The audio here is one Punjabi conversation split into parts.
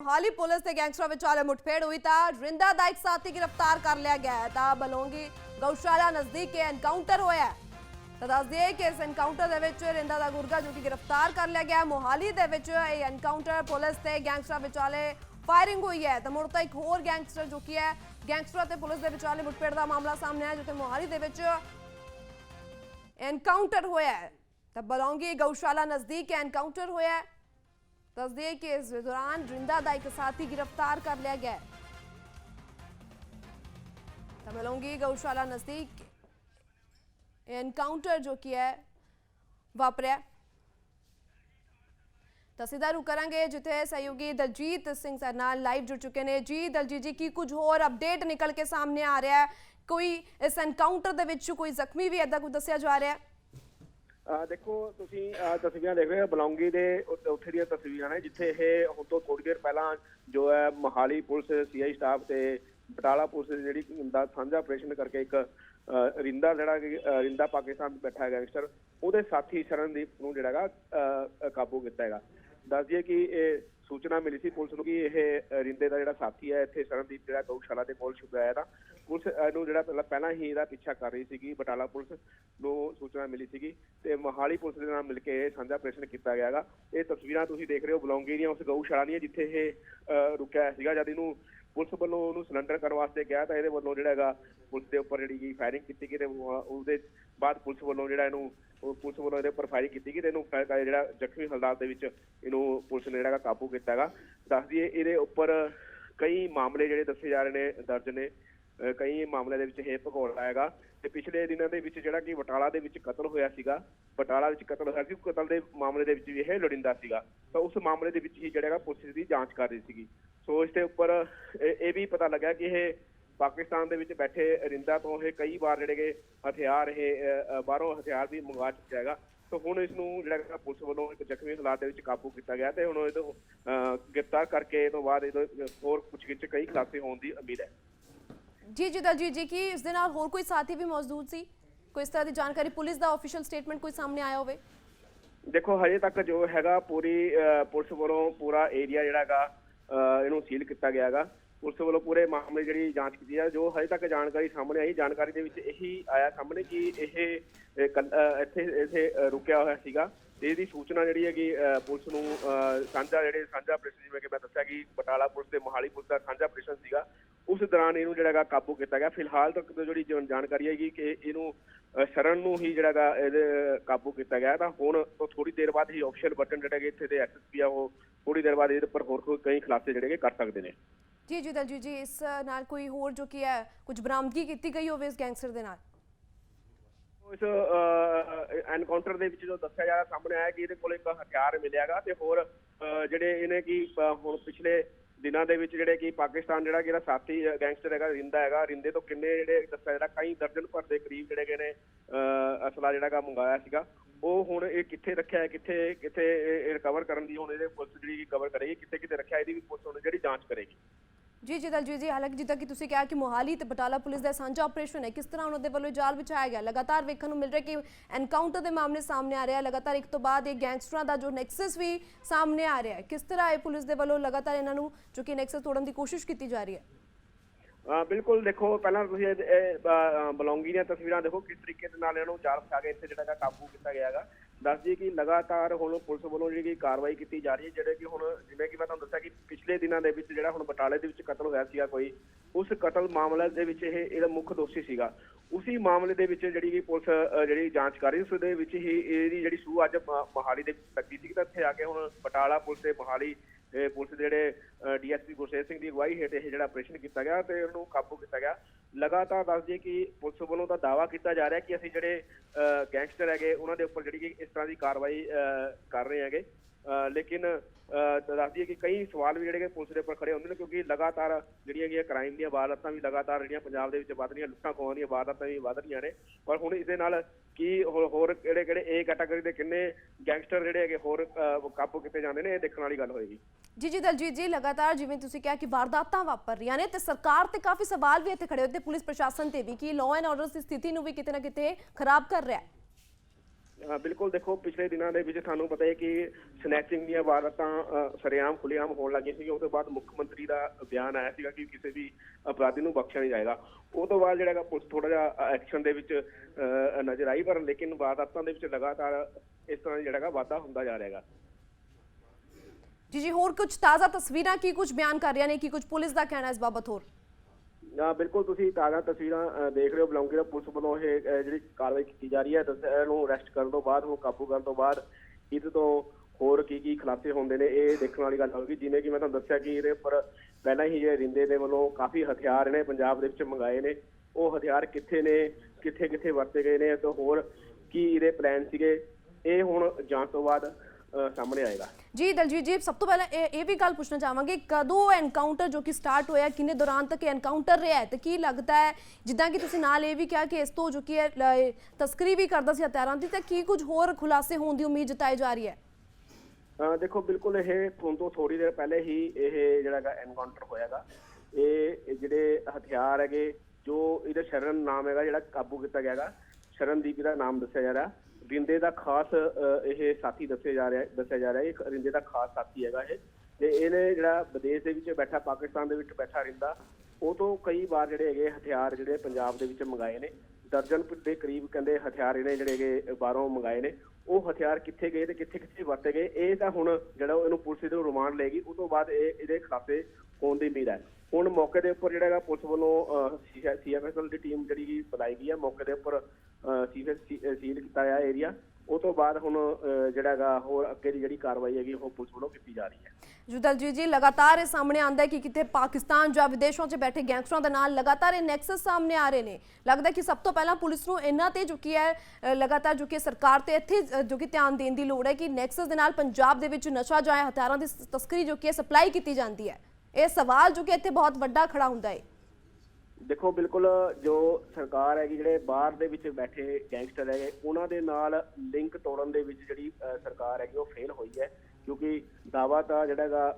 ਹਾਲੀ ਪੁਲਿਸ ਤੇ ਗੈਂਗਸਟਰਾਂ ਵਿਚਾਲੇ ਮੁੱਠਭੇੜ ਹੋਈ ਤਾਂ ਰਿੰਦਾ ਦਾ ਇੱਕ ਸਾਥੀ ਗ੍ਰਿਫਤਾਰ ਕਰ ਲਿਆ ਗਿਆ ਹੈ। ਤਾਂ ਬਲੌਂਗੀ ਗਊਸ਼ਾਲਾ ਨਜ਼ਦੀਕ ਇਹ ਐਨਕਾਊਂਟਰ ਹੋਇਆ ਤਾਂ ਦੱਸ ਦਈਏ ਕਿ ਇਸ ਐਨਕਾਊਂਟਰ ਦੇ ਵਿੱਚ ਰਿੰਦਾ ਦਾ ਗੁਰਗਾ ਜੋ ਕਿ ਗ੍ਰਿਫਤਾਰ ਕਰ ਲਿਆ ਗਿਆ ਮੋਹਾਲੀ ਦੇ ਵਿੱਚ ਇਹ ਐਨਕਾਊਂਟਰ ਪੁਲਿਸ ਤੇ ਗੈਂਗਸਟਰਾਂ ਵਿਚਾਲੇ ਫਾਇਰਿੰਗ ਹੋਈ ਹੈ। ਤਾਂ ਮੁੜ ਤੋਂ ਇੱਕ ਹੋਰ ਗੈਂਗਸਟਰ ਜੋ ਕਿ ਹੈ, ਗੈਂਗਸਟਰਾਂ ਤੇ ਪੁਲਿਸ ਦੇ ਵਿਚਾਲੇ ਮੁੱਠਭੇੜ ਦਾ ਮਾਮਲਾ ਸਾਹਮਣੇ ਆਇਆ, ਜਿੱਥੇ ਮੋਹਾਲੀ ਦੇ ਵਿੱਚ ਐਨਕਾਊਂਟਰ ਹੋਇਆ ਹੈ। ਤਾਂ ਬਲੌਂਗੀ ਗਊਸ਼ਾਲਾ ਨਜ਼ਦੀਕ ਐਨਕਾਊਂਟਰ ਹੋਇਆ ਹੈ। ਦੱਸ ਦਈਏ ਕਿ ਇਸ ਦੌਰਾਨ ਰਿੰਦਾ ਦਾ ਇੱਕ ਸਾਥੀ ਗ੍ਰਿਫਤਾਰ ਕਰ ਲਿਆ ਗਿਆ ਹੈ ਤਾਂ ਬਲੌਂਗੀ ਗਊਸ਼ਾਲਾ ਨਜ਼ਦੀਕ ਇਹ ਐਨਕਾਊਂਟਰ ਜੋ ਕੀ ਹੈ ਵਾਪਰਿਆ ਤਾਂ ਸਿੱਧਾ ਰੂ ਕਰਾਂਗੇ ਜਿੱਥੇ ਸਹਿਯੋਗੀ ਦਲਜੀਤ ਸਿੰਘ ਸਰ ਨਾਲ ਲਾਈਵ ਜੁੜ ਚੁੱਕੇ ਨੇ ਜੀ ਦਲਜੀਤ ਜੀ ਕੀ ਕੁਝ ਹੋਰ ਅਪਡੇਟ ਨਿਕਲ ਕੇ ਸਾਹਮਣੇ ਆ ਰਿਹਾ ਹੈ ਕੋਈ ਇਸ ਐਨਕਾਊਂਟਰ ਦੇ ਵਿੱਚ ਕੋਈ ਜ਼ਖਮੀ ਵੀ ਐਦਾਂ ਕੁਝ ਦੱਸਿਆ ਜਾ ਰਿਹਾ ਹੈ ਆ ਦੇਖੋ, ਤੁਸੀਂ ਤਸਵੀਰਾਂ ਦੇਖ ਰਹੇ ਹੋ, ਬਲੌਂਗੀ ਦੇ ਉੱਤੇ ਉੱਥੇ ਦੀਆਂ ਤਸਵੀਰਾਂ ਨੇ, ਜਿੱਥੇ ਇਹ ਹੁਣ ਤੋਂ ਥੋੜੀ ਦੇਰ ਪਹਿਲਾਂ ਜੋ ਹੈ ਮਹਾਲੀ ਪੁਲਿਸ, ਸੀਆਈ ਸਟਾਫ ਤੇ ਬਟਾਲਾ ਪੁਲਿਸ ਦੀ ਜਿਹੜੀ ਦਾ ਸਾਂਝਾ ਆਪਰੇਸ਼ਨ ਕਰਕੇ ਇੱਕ ਰਿੰਦਾ ਜਿਹੜਾ ਰਿੰਦਾ ਪਾਕਿਸਤਾਨ ਵਿੱਚ ਬੈਠਾ ਹੈ ਗੈਂਗਸਟਰ ਉਹਦੇ ਸਾਥੀ ਸ਼ਰਨਦੀਪ ਨੂੰ ਜਿਹੜਾ ਹੈਗਾ ਕਾਬੂ ਕੀਤਾ ਹੈਗਾ। ਦੱਸ ਦਈਏ ਕਿ ਇਹ ਸੂਚਨਾ ਮਿਲੀ ਸੀ ਪੁਲਿਸ ਨੂੰ ਕਿ ਇਹ ਰਿੰਦੇ ਦਾ ਜਿਹੜਾ ਸਾਥੀ ਹੈ ਇੱਥੇ ਸ਼ਰਨਦੀਪ ਜਿਹੜਾ ਗਊਸ਼ਾਲਾ ਦੇ ਕੋਲ ਛੁਪਿਆ ਹੈ ਤਾਂ ਪੁਲਿਸ ਨੂੰ ਜਿਹੜਾ ਪਹਿਲਾਂ ਪਹਿਲਾਂ ਹੀ ਇਹਦਾ ਪਿੱਛਾ ਕਰ ਰਹੀ ਸੀਗੀ ਬਟਾਲਾ ਪੁਲਿਸ ਨੂੰ ਸੂਚਨਾ ਮਿਲੀ ਸੀਗੀ ਤੇ ਮੋਹਾਲੀ ਪੁਲਿਸ ਦੇ ਨਾਲ ਮਿਲ ਕੇ ਇਹ ਸਾਂਝਾ ਆਪਰੇਸ਼ਨ ਕੀਤਾ ਗਿਆ ਹੈਗਾ ਇਹ ਤਸਵੀਰਾਂ ਤੁਸੀਂ ਦੇਖ ਰਹੇ ਹੋ ਬਲੌਂਗੀ ਦੀਆਂ ਉਸ ਗਊਸ਼ਾਲਾ ਦੀਆਂ ਜਿੱਥੇ ਇਹ ਅਹ, ਰੁਕਿਆ ਹੋਇਆ ਸੀਗਾ ਜਦ ਇਹਨੂੰ ਪੁਲਿਸ ਵੱਲੋਂ ਉਹਨੂੰ ਸਿਲੰਡਰ ਕਰਨ ਵਾਸਤੇ ਗਿਆ ਤਾਂ ਇਹਦੇ ਵੱਲੋਂ ਜਿਹੜਾ ਹੈਗਾ ਪੁਲਿਸ ਦੇ ਉੱਪਰ ਜਿਹੜੀ ਫਾਇਰਿੰਗ ਕੀਤੀ ਗਈ ਤੇ ਉਹਦੇ ਬਾਅਦ ਪੁਲਿਸ ਵੱਲੋਂ ਜਿਹੜਾ ਇਹਨੂੰ ਪੁਲਿਸ ਵੱਲੋਂ ਇਹਦੇ ਉੱਪਰ ਫਾਇਰਿੰਗ ਕੀਤੀ ਗਈ ਤੇ ਇਹਨੂੰ ਜਿਹੜਾ ਜ਼ਖਮੀ ਹਾਲਾਤ ਦੇ ਵਿੱਚ ਇਹਨੂੰ ਪੁਲਿਸ ਨੇ ਜਿਹੜਾ ਕਾਬੂ ਕੀਤਾ ਹੈਗਾ। ਦੱਸ ਦਈਏ ਇਹਦੇ ਉੱਪਰ ਕਈ ਮਾਮਲੇ ਜਿਹੜੇ ਦੱਸੇ ਜਾ ਰਹੇ ਨੇ, ਦਰਜ ਨੇ। ਕਈ ਮਾਮਲਿਆਂ ਦੇ ਵਿੱਚ ਇਹ ਭਗੌੜਾ ਹੈਗਾ ਤੇ ਪਿਛਲੇ ਦਿਨਾਂ ਦੇ ਵਿੱਚ ਜਿਹੜਾ ਕਿ ਬਟਾਲਾ ਦੇ ਵਿੱਚ ਕਤਲ ਹੋਇਆ ਸੀਗਾ, ਬਟਾਲਾ ਵਿੱਚ ਕਤਲ ਹੋਇਆ ਸੀ, ਕਤਲ ਦੇ ਮਾਮਲੇ ਦੇ ਵਿੱਚ ਵੀ ਇਹ ਲੋੜਿੰਦਾ ਸੀਗਾ। ਤਾਂ ਉਸ ਮਾਮਲੇ ਦੇ ਵਿੱਚ ਹੀ ਜਿਹੜਾ ਹੈਗਾ ਪੁਲਿਸ ਦੀ ਜਾਂਚ ਕਰ ਰਹੀ ਸੀਗੀ। ਸੋ ਇਸ ਦੇ ਉੱਪਰ ਇਹ ਵੀ ਪਤਾ ਲੱਗਾ ਕਿ ਇਹ ਪਾਕਿਸਤਾਨ ਦੇ ਵਿੱਚ ਬੈਠੇ ਰਿੰਦਾ ਤੋਂ ਇਹ ਕਈ ਵਾਰ ਜਿਹੜੇ ਕਿ ਹਥਿਆਰ ਇਹ ਬਾਹਰੋਂ ਹਥਿਆਰ ਵੀ ਮੰਗਵਾ ਚੁੱਕਿਆ ਹੈਗਾ। ਸੋ ਹੁਣ ਇਸ ਨੂੰ ਜਿਹੜਾ ਪੁਲਿਸ ਵੱਲੋਂ ਇੱਕ ਜ਼ਖਮੀ ਹਾਲਾਤ ਦੇ ਵਿੱਚ ਕਾਬੂ ਕੀਤਾ ਗਿਆ ਤੇ ਹੁਣ ਇਹ ਤੋਂ ਗ੍ਰਿਫਤਾਰ ਕਰਕੇ ਇਹ ਤੋਂ ਬਾਅਦ ਇਹ ਹੋਰ ਪੁੱਛਗਿੱਛ ਕਈ ਖੁਲਾਸੇ ਹੋਣ ਦੀ ਉਮੀਦ ਹੈ। ਜੀ ਜੀ ਦਲਜੀਤ ਜੀ ਕੀ ਇਸ ਦੇ ਨਾਲ ਹੋਰ ਕੋਈ ਸਾਥੀ ਵੀ ਮੌਜੂਦ ਸੀ? ਕੋਈ ਇਸ ਤਰ੍ਹਾਂ ਦੀ ਜਾਣਕਾਰੀ ਪੁਲਿਸ ਦਾ ਆਫੀਸ਼ੀਅਲ ਸਟੇਟਮੈਂਟ ਕੋਈ ਸਾਹਮਣੇ ਆਇਆ ਹੋਵੇ? ਦੇਖੋ ਹਜੇ ਤੱਕ ਜੋ ਹੈਗਾ ਪੂਰੀ ਪੁਲਿਸ ਵੱਲੋਂ ਪੂਰਾ ਏਰੀਆ ਜਿਹੜਾ ਹੈਗਾ ਇਹਨੂੰ ਸੀਲ ਕੀਤਾ ਗਿਆ ਹੈਗਾ। ਪੁਲਿਸ ਵੱਲੋਂ ਪੂਰੇ ਮਾਮਲੇ ਜਿਹੜੀ ਜਾਂਚ ਕੀਤੀ ਹੈ ਜੋ ਹਜੇ ਤੱਕ ਜਾਣਕਾਰੀ ਸਾਹਮਣੇ ਆਈ ਜਾਣਕਾਰੀ ਦੇ ਵਿੱਚ ਇਹੀ ਆਇਆ ਸਾਹਮਣੇ ਕਿ ਇਹ ਇੱਥੇ ਇੱਥੇ ਰੁਕਿਆ ਹੋਇਆ ਸੀਗਾ। ਤੇ ਇਹਦੀ ਸੂਚਨਾ ਜਿਹੜੀ ਹੈਗੀ ਅਹ, ਪੁਲਿਸ ਨੂੰ ਅਹ, ਸਾਂਝਾ ਜਿਹੜੇ ਸਾਂਝਾ ਆਪਰੇਸ਼ਨ ਜਿਵੇਂ ਕਿ ਮੈਂ ਦੱਸਿਆ ਕਿ ਬਟਾਲਾ ਪੁਲਿਸ ਤੇ ਮੋਹਾਲੀ ਪੁਲਿਸ ਦਾ ਸਾਂਝਾ ਆਪਰੇਸ਼ਨ ਸੀਗਾ। ਉਸ ਦੌਰਾਨ ਇਹਨੂੰ ਜਿਹੜਾ ਹੈਗਾ ਕਾਬੂ ਕੀਤਾ ਗਿਆ। ਫਿਲਹਾਲ ਤੱਕ ਜਿਹੜੀ ਜਾਣਕਾਰੀ ਹੈਗੀ ਕਿ ਇਹਨੂੰ ਸ਼ਰਨ ਨੂੰ ਹੀ ਜਿਹੜਾ ਹੈਗਾ ਇਹਦੇ ਕਾਬੂ ਕੀਤਾ ਗਿਆ ਤਾਂ ਹੁਣ ਤੋਂ ਥੋੜੀ ਦੇਰ ਬਾਅਦ ਹੀ ਆਫੀਸ਼ੀਅਲ ਬਟਨ ਜਿਹੜਾ ਕਿ ਇੱਥੇ ਦੇ ਐਸਐਸਪੀ ਆ ਉਹ ਥੋੜੀ ਦੇਰ ਬਾਅਦ ਇਹਦੇ ਉੱਪਰ ਹੋਰ ਕੋਈ ਕਈ ਖੁਲਾਸੇ ਜਿਹੜੇ ਕਿ ਕਰ ਸਕਦੇ ਨੇ। ਜੀ ਜੀ ਦਲਜੀਤ ਜੀ ਇਸ ਨਾਲ ਕੋਈ ਹੋਰ ਜੋ ਕੀ ਹੈ ਕੁਝ ਬਰਾਮਦਗੀ ਕੀਤੀ ਗਈ ਹੋਵੇ ਇਸ ਗੈਂਗਸਟਰ ਦੇ ਨਾਲ? ਇਸ ਐਨਕਾਊਂਟਰ ਦੇ ਵਿੱਚ ਜੋ ਦੱਸਿਆ ਜਾ ਰਿਹਾ ਸਾਹਮਣੇ ਆਇਆ ਕਿ ਇਹਦੇ ਕੋਲ ਇੱਕ ਹਥਿਆਰ ਮਿਲਿਆਗਾ ਤੇ ਹੋਰ ਜਿਹੜੇ ਇਹਨੇ ਕੀ ਹੁਣ ਪਿਛਲੇ ਦਿਨਾਂ ਦੇ ਵਿੱਚ ਜਿਹੜੇ ਕਿ ਪਾਕਿਸਤਾਨ ਜਿਹੜਾ ਕਿ ਇਹਦਾ ਸਾਥੀ ਗੈਂਗਸਟਰ ਹੈਗਾ, ਰਿੰਦਾ ਹੈਗਾ। ਰਿੰਦੇ ਤੋਂ ਕਿੰਨੇ ਜਿਹੜੇ ਦੱਸਿਆ ਜਿਹੜਾ ਕਈ ਦਰਜਨ ਭਰ ਦੇ ਕਰੀਬ ਜਿਹੜੇ ਕਿ ਨੇ ਅਸਲਾ ਜਿਹੜਾ ਗਾ ਮੰਗਾਇਆ ਸੀਗਾ। ਉਹ ਹੁਣ ਇਹ ਕਿੱਥੇ ਰੱਖਿਆ ਹੈ, ਕਿੱਥੇ ਕਿੱਥੇ ਰਿਕਵਰ ਕਰਨ ਦੀ ਹੁਣ ਇਹਦੇ ਪੁਲਿਸ ਜਿਹੜੀ ਕਵਰ ਕਰੇਗੀ ਕਿੱਥੇ ਕਿੱਥੇ ਰੱਖਿਆ, ਇਹਦੀ ਵੀ ਪੁਲਿਸ ਹੁਣ ਜਿਹੜੀ ਜਾਂਚ ਕਰੇਗੀ। ਜੀ ਜੀ ਦਲਜੀਤ ਜੀ, ਹਾਲਾਂਕਿ ਜਿੱਦਾਂ ਕਿ ਤੁਸੀਂ ਕਿਹਾ ਕਿ ਮੋਹਾਲੀ ਤੇ ਬਟਾਲਾ ਪੁਲਿਸ ਦਾ ਸਾਂਝਾ ਆਪਰੇਸ਼ਨ ਹੈ, ਕਿਸ ਤਰ੍ਹਾਂ ਉਹਨਾਂ ਦੇ ਵੱਲੋਂ ਜਾਲ ਵਿਛਾਇਆ ਗਿਆ? ਲਗਾਤਾਰ ਵੇਖਣ ਨੂੰ ਮਿਲ ਰਿਹਾ ਕਿ ਐਨਕਾਊਂਟਰ ਦੇ ਮਾਮਲੇ ਸਾਹਮਣੇ ਆ ਰਿਹਾ ਲਗਾਤਾਰ ਇੱਕ ਤੋਂ ਬਾਅਦ ਇਹ ਗੈਂਗਸਟਰਾਂ ਦਾ ਜੋ ਨੈਕਸਸ ਵੀ ਸਾਹਮਣੇ ਆ ਰਿਹਾ ਹੈ। ਕਿਸ ਤਰ੍ਹਾਂ ਇਹ ਪੁਲਿਸ ਦੇ ਵੱਲੋਂ ਲਗਾਤਾਰ ਇਹਨਾਂ ਨੂੰ ਜੋ ਕਿ ਨੈਕਸਸ ਤੋੜਨ ਦੀ ਕੋਸ਼ਿਸ਼ ਕੀਤੀ ਜਾ ਰਹੀ ਹੈ? ਬਿਲਕੁਲ ਦੇਖੋ, ਪਹਿਲਾਂ ਤੁਸੀਂ ਬਲੌਂਗੀ ਦੀਆਂ ਤਸਵੀਰਾਂ ਦੇਖੋ, ਕਿਸ ਤਰੀਕੇ ਦੇ ਨਾਲ ਇਹਨਾਂ ਨੂੰ ਜਾਲ ਫਸਾ ਕੇ ਇੱਥੇ ਜਿਹੜਾ ਕਾਬੂ ਕੀਤਾ ਗਿਆ ਹੈਗਾ। ਦੱਸ ਦਈਏ ਕਿ ਲਗਾਤਾਰ ਹੁਣ ਪੁਲਿਸ ਵੱਲੋਂ ਜਿਹੜੀ ਕਾਰਵਾਈ ਕੀਤੀ ਜਾ ਰਹੀ ਹੈ, ਜਿਹੜੇ ਕਿ ਹੁਣ ਜਿਵੇਂ ਕਿ ਮੈਂ ਤੁਹਾਨੂੰ ਦੱਸਿਆ ਕਿ ਪਿਛਲੇ ਦਿਨਾਂ ਦੇ ਵਿੱਚ ਜਿਹੜਾ ਹੁਣ ਬਟਾਲੇ ਦੇ ਵਿੱਚ ਕਤਲ ਹੋਇਆ ਸੀਗਾ ਕੋਈ, ਉਸ ਕਤਲ ਮਾਮਲੇ ਦੇ ਵਿੱਚ ਇਹ ਇਹਦਾ ਮੁੱਖ ਦੋਸ਼ੀ ਸੀਗਾ। ਉਸੇ ਮਾਮਲੇ ਦੇ ਵਿੱਚ ਜਿਹੜੀ ਕਿ ਪੁਲਿਸ ਜਿਹੜੀ ਜਾਂਚ ਕਰ ਰਹੀ ਉਸ ਦੇ ਵਿੱਚ ਹੀ ਇਹਦੀ ਜਿਹੜੀ ਸੂ ਅੱਜ ਮ- ਮੋਹਾਲੀ ਦੇ ਵਿੱਚ ਲੱਗੀ ਸੀ ਤਾਂ ਇੱਥੇ ਆ ਕੇ ਹੁਣ ਬਟਾਲਾ ਪੁਲਿਸ ਤੇ ਮੋਹਾਲੀ ਪੁਲਿਸ ਦੇ ਜਿਹੜੇ ਡੀਐਸਪੀ ਗੁਰਸੇਵ ਸਿੰਘ ਦੀ ਅਗਵਾਈ ਹੇਠ ਇਹ ਜਿਹੜਾ ਆਪਰੇਸ਼ਨ ਕੀਤਾ ਗਿਆ ਤੇ ਉਹਨੂੰ ਕਾਬੂ ਕੀਤਾ ਗਿਆ। ਲਗਾਤਾਰ ਦੱਸ ਦਈਏ ਕਿ ਪੁਲਿਸ ਵੱਲੋਂ ਦਾ ਦਾਵਾ ਕੀਤਾ ਜਾ ਰਿਹਾ ਕਿ ਅਸੀਂ ਜਿਹੜੇ ਅਹ, ਗੈਂਗਸਟਰ ਹੈਗੇ ਉਹਨਾਂ ਦੇ ਉੱਪਰ ਜਿਹੜੀ ਕਿ ਇਸ ਤਰ੍ਹਾਂ ਦੀ ਕਾਰਵਾਈ ਅਹ, ਕਰ ਰਹੇ ਹੈਗੇ। ਲੇਕਿਨ ਦੱਸ ਦਈਏ ਕਿ ਕਈ ਸਵਾਲ ਵੀ ਜਿਹੜੇ ਕਿ ਪੁਲਿਸ ਦੇ ਉੱਪਰ ਖੜੇ ਹੁੰਦੇ ਨੇ, ਕਿਉਂਕਿ ਲਗਾਤਾਰ ਜਿਹੜੀਆਂ ਹੈਗੀਆਂ ਕ੍ਰਾਈਮ ਦੀਆਂ ਵਾਰਦਾਤਾਂ ਵੀ ਲਗਾਤਾਰ ਜਿਹੜੀਆਂ ਪੰਜਾਬ ਦੇ ਵਿੱਚ ਵੱਧ ਰਹੀਆਂ, ਲੁੱਟਾਂ ਖੋਹਾਂ ਦੀਆਂ ਵਾਰਦਾਤਾਂ ਵੀ ਵੱਧ ਰਹੀਆਂ ਨੇ। ਪਰ ਹੁਣ ਇਸ ਦੇ ਨਾਲ ਕੀ ਹੋਰ ਕਿਹੜੇ ਕਿਹੜੇ ਏ ਕੈਟਾਗਰੀ ਦੇ ਕਿੰਨੇ ਗੈਂਗਸਟਰ ਜਿਹੜੇ ਹੈਗੇ ਹੋਰ ਕਾਬੂ ਕੀਤੇ ਜਾਂਦੇ ਨੇ, ਇਹ ਦੇਖਣ ਵਾਲੀ ਗੱਲ ਹੋਏਗੀ। ਜੀ ਜੀ, ਦਲਜੀਤ ਜੀ, ਲਗਾਤਾਰ ਜਿਵੇਂ ਤੁਸੀਂ ਕਿਹਾ ਕਿ ਵਾਰਦਾਤਾਂ ਵਾਪਰ ਰਹੀਆਂ ਨੇ ਤੇ ਸਰਕਾਰ ਤੇ ਕਾਫੀ ਸਵਾਲ ਵੀ ਇੱਥੇ ਖੜੇ ਹੁੰਦੇ ਪੁਲਿਸ ਪ੍ਰਸ਼ਾਸਨ ਤੇ ਵੀ, ਕਿ ਲਾਅ ਐਂਡ ਆਰਡਰ ਦੀ ਸਥਿਤੀ ਨੂੰ ਵੀ ਕਿਤੇ ਨਾ ਕਿਤੇ ਖਰਾਬ ਕਰ ਰਿਹਾ ਹੈ। ਬਿਲਕੁਲ ਦੇਖੋ ਪਿਛਲੇ ਦਿਨਾਂ ਦੇ ਵਿੱਚ ਤੁਹਾਨੂੰ ਪਤਾ ਹੈ ਕਿ ਸਨੈਚਿੰਗ ਦੀਆਂ ਵਾਰਦਾਤਾਂ ਅ, ਸਰੇਆਮ ਹੋਣ ਲੱਗੀਆਂ ਸੀ ਉਸ ਤੋਂ ਬਾਅਦ ਮੁੱਖ ਮੰਤਰੀ ਦਾ ਬਿਆਨ ਆਇਆ ਸੀਗਾ ਕਿ ਕਿਸੇ ਵੀ ਅਪਰਾਧੀ ਨੂੰ ਬਖਸ਼ਿਆ ਨਹੀਂ ਜਾਏਗਾ। ਉਹ ਤੋਂ ਬਾਅਦ ਜਿਹੜਾ ਪੁਲਿਸ ਥੋੜਾ ਜਿਹਾ ਐਕਸ਼ਨ ਦੇ ਵਿੱਚ ਨਜ਼ਰ ਆਈ ਪਰ ਲੇਕਿਨ ਵਾਰਦਾਤਾਂ ਦੇ ਵਿੱਚ ਲਗਾਤਾਰ ਇਸ ਤਰ੍ਹਾਂ ਜਿਹੜਾ ਵਾਧਾ ਹੁੰਦਾ ਜਾ ਰਿਹਾ ਜੀ ਜੀ ਹੋਰ ਕੁਝ ਤਾਜ਼ਾ ਤਸਵੀਰਾਂ ਕੀ ਕੁਝ ਬਿਆਨ ਕਰ ਰਹੀਆਂ ਨੇ ਕੀ ਕੁਝ ਪੁਲਿਸ ਦਾ ਕਹਿਣਾ ਇਸ ਬਾਬਤ ਹੋਰ? ਬਿਲਕੁਲ ਤੁਸੀਂ ਤਾਜ਼ਾ ਤਸਵੀਰਾਂ ਦੇਖ ਰਹੇ ਹੋ, ਬਲੌਂਗੀ ਪੁਲਿਸ ਵੱਲੋਂ ਇਹ ਜਿਹੜੀ ਕਾਰਵਾਈ ਕੀਤੀ ਜਾ ਰਹੀ ਹੈ ਇਹਨੂੰ ਅਰੈਸਟ ਕਰਨ ਤੋਂ ਬਾਅਦ, ਉਹ ਕਾਬੂ ਕਰਨ ਤੋਂ ਬਾਅਦ ਇਹਦੇ ਤੋਂ ਹੋਰ ਕੀ ਕੀ ਖੁਲਾਸੇ ਹੁੰਦੇ ਨੇ, ਇਹ ਦੇਖਣ ਵਾਲੀ ਗੱਲ ਹੋਵੇਗੀ ਜਿਵੇਂ ਕਿ ਮੈਂ ਤੁਹਾਨੂੰ ਦੱਸਿਆ ਕਿ ਇਹਦੇ ਉੱਪਰ ਪਹਿਲਾਂ ਹੀ ਜਿਹੜੇ ਰਿੰਦੇ ਦੇ ਵੱਲੋਂ ਕਾਫੀ ਹਥਿਆਰ ਨੇ ਪੰਜਾਬ ਦੇ ਵਿੱਚ ਮੰਗਾਏ ਨੇ। ਉਹ ਹਥਿਆਰ ਕਿੱਥੇ ਨੇ ਕਿੱਥੇ ਕਿੱਥੇ ਵਰਤੇ ਗਏ ਨੇ, ਤੇ ਹੋਰ ਕੀ ਇਹਦੇ ਪਲਾਨ ਸੀਗੇ, ਇਹ ਹੁਣ ਜਾਂਚ ਤੋਂ ਬਾਅਦ ਸਾਹਮਣੇ ਆਏਗਾ। ਜੀ ਦਲਜੀਤ ਜੀ ਸਭ ਤੋਂ ਪਹਿਲਾਂ ਇਹ ਇਹ ਵੀ ਗੱਲ ਪੁੱਛਣਾ ਚਾਹਾਂਗੇ ਕਦੋਂ ਐਨਕਾਊਂਟਰ ਜੋ ਕਿ ਸਟਾਰਟ ਹੋਇਆ ਕਿੰਨੇ ਦੌਰਾਨ ਤੱਕ ਐਨਕਾਊਂਟਰ ਰਿਹਾ ਤੇ ਕੀ ਲੱਗਦਾ ਹੈ? ਜਿੱਦਾਂ ਕਿ ਤੁਸੀਂ ਨਾਲ ਇਹ ਵੀ ਕਿਹਾ ਕਿ ਇਸ ਤੋਂ ਜੋ ਕਿ ਤਸਕਰੀ ਵੀ ਕਰਦਾ ਸੀ ਹਥਿਆਰਾਂ ਦੀ ਤਾਂ ਕੀ ਕੁਝ ਹੋਰ ਖੁਲਾਸੇ ਹੋਣ ਦੀ ਉਮੀਦ ਜਤਾਈ ਜਾ ਰਹੀ ਹੈ? ਦੇਖੋ ਬਿਲਕੁਲ ਇਹ ਹੁਣ ਤੋਂ ਥੋੜੀ ਦੇਰ ਪਹਿਲੇ ਹੀ ਇਹ ਜਿਹੜਾ ਐਨਕਾਊਂਟਰ ਹੋਇਆਗਾ। ਇਹ ਜਿਹੜੇ ਹਥਿਆਰ ਹੈਗੇ ਜੋ ਇਹਦਾ ਸ਼ਰਨ ਨਾਮ ਹੈਗਾ ਜਿਹੜਾ ਕਾਬੂ ਕੀਤਾ ਗਿਆਗਾ। ਸ਼ਰਨਦੀਪ ਦਾ ਨਾਮ ਦੱਸਿਆ ਜਾ ਰਿਹਾ। ਰਿੰਦੇ ਦਾ ਖਾਸ ਇਹ ਸਾਥੀ ਦੱਸਿਆ ਜਾ ਰਿਹਾ, ਦੱਸਿਆ ਜਾ ਰਿਹਾ, ਇਹ ਰਿੰਦੇ ਦਾ ਖਾਸ ਸਾਥੀ ਹੈਗਾ ਇਹ। ਤੇ ਇਹਨੇ ਜਿਹੜਾ ਵਿਦੇਸ਼ ਦੇ ਵਿੱਚ ਬੈਠਾ, ਪਾਕਿਸਤਾਨ ਦੇ ਵਿੱਚ ਬੈਠਾ ਰਿੰਦਾ, ਉਹ ਤੋਂ ਕਈ ਵਾਰ ਜਿਹੜੇ ਹੈਗੇ ਹਥਿਆਰ ਜਿਹੜੇ ਪੰਜਾਬ ਦੇ ਵਿੱਚ ਮੰਗਾਏ ਨੇ। ਦਰਜਨ ਦੇ ਕਰੀਬ ਕਹਿੰਦੇ ਹਥਿਆਰ ਇਹਨੇ ਜਿਹੜੇ ਹੈਗੇ ਬਾਹਰੋਂ ਮੰਗਾਏ ਨੇ। ਉਹ ਹਥਿਆਰ ਕਿੱਥੇ ਗਏ ਤੇ ਕਿੱਥੇ ਕਿੱਥੇ ਵਰਤੇ ਗਏ, ਇਹ ਤਾਂ ਹੁਣ ਜਿਹੜਾ ਉਹ ਇਹਨੂੰ ਪੁਲਿਸ ਦੇ ਰਿਮਾਂਡ ਲਏਗੀ ਉਸ ਤੋਂ ਬਾਅਦ ਇਹ ਇਹਦੇ ਖਿਲਾਫੇ ਹੋਣ ਦੀ ਉਮੀਦ ਹੈ। ਹੁਣ ਮੌਕੇ ਦੇ ਉੱਪਰ ਜਿਹੜਾ ਹੈਗਾ ਪੁਲਿਸ ਵੱਲੋਂ ਸੀਐਫਐਸਐਲ ਦੀ ਟੀਮ ਜਿਹੜੀ ਬੁਲਾਈ ਗਈ ਹੈ, ਮੌਕੇ ਦੇ ਉੱਪਰ ਸੀਐਫ ਸੀਲ ਕੀਤਾ ਗਿਆ ਏਰੀਆ ਉਹ ਤੋਂ ਬਾਅਦ ਹੁਣ ਜਿਹੜਾ ਹੈਗਾ, ਹੋਰ ਅੱਗੇ ਦੀ ਜਿਹੜੀ ਕਾਰਵਾਈ ਹੈਗੀ, ਉਹ ਪੁਲਿਸ ਵੱਲੋਂ ਕੀਤੀ ਜਾ ਰਹੀ ਹੈ। ਜੋ ਦਲਜੀਤ ਜੀ, ਲਗਾਤਾਰ ਇਹ ਸਾਹਮਣੇ ਆਉਂਦਾ ਹੈ ਕਿ ਕਿਤੇ ਪਾਕਿਸਤਾਨ ਜਾਂ ਵਿਦੇਸ਼ਾਂ 'ਚ ਬੈਠੇ ਗੈਂਗਸਟਰਾਂ ਦੇ ਨਾਲ ਲਗਾਤਾਰ ਇਹ ਨੈਕਸਸ ਸਾਹਮਣੇ ਆ ਰਹੇ ਨੇ। ਲੱਗਦਾ ਕਿ ਸਭ ਤੋਂ ਪਹਿਲਾਂ ਪੁਲਿਸ ਨੂੰ ਇਹਨਾਂ ਤੇ ਜੋ ਕੀ ਹੈ ਲਗਾਤਾਰ ਜੋ ਕਿ ਸਰਕਾਰ ਤੇ। ਇੱਥੇ ਜੋ ਕਿ ਧਿਆਨ ਦੇਣ ਦੀ ਲੋੜ ਹੈ ਕਿ ਨੈਕਸਸ ਦੇ ਨਾਲ ਪੰਜਾਬ ਦੇ ਵਿੱਚ ਨਸ਼ਾ ਜਾਂ ਹਥਿਆਰਾਂ ਦੀ ਤਸਕਰੀ ਜੋ ਕਿ ਸਪਲਾਈ ਕੀਤੀ ਜਾਂਦੀ ਹੈ। ਇਹ ਸਵਾਲ ਜੋ ਕਿ ਇੱਥੇ ਬਹੁਤ ਵੱਡਾ ਖੜਾ ਹੁੰਦਾ ਹੈ। ਦੇਖੋ, ਬਿਲਕੁਲ ਜੋ ਸਰਕਾਰ ਹੈਗੀ, ਜਿਹੜੇ ਬਾਹਰ ਦੇ ਵਿੱਚ ਬੈਠੇ ਗੈਂਗਸਟਰ ਹੈਗੇ, ਉਹਨਾਂ ਦੇ ਨਾਲ ਲਿੰਕ ਤੋੜਨ ਦੇ ਵਿੱਚ ਜਿਹੜੀ ਸਰਕਾਰ ਹੈਗੀ, ਉਹ ਫੇਲ ਹੋਈ ਹੈ। ਕਿਉਂਕਿ ਦਾਵਾ ਤਾਂ ਜਿਹੜਾ ਹੈਗਾ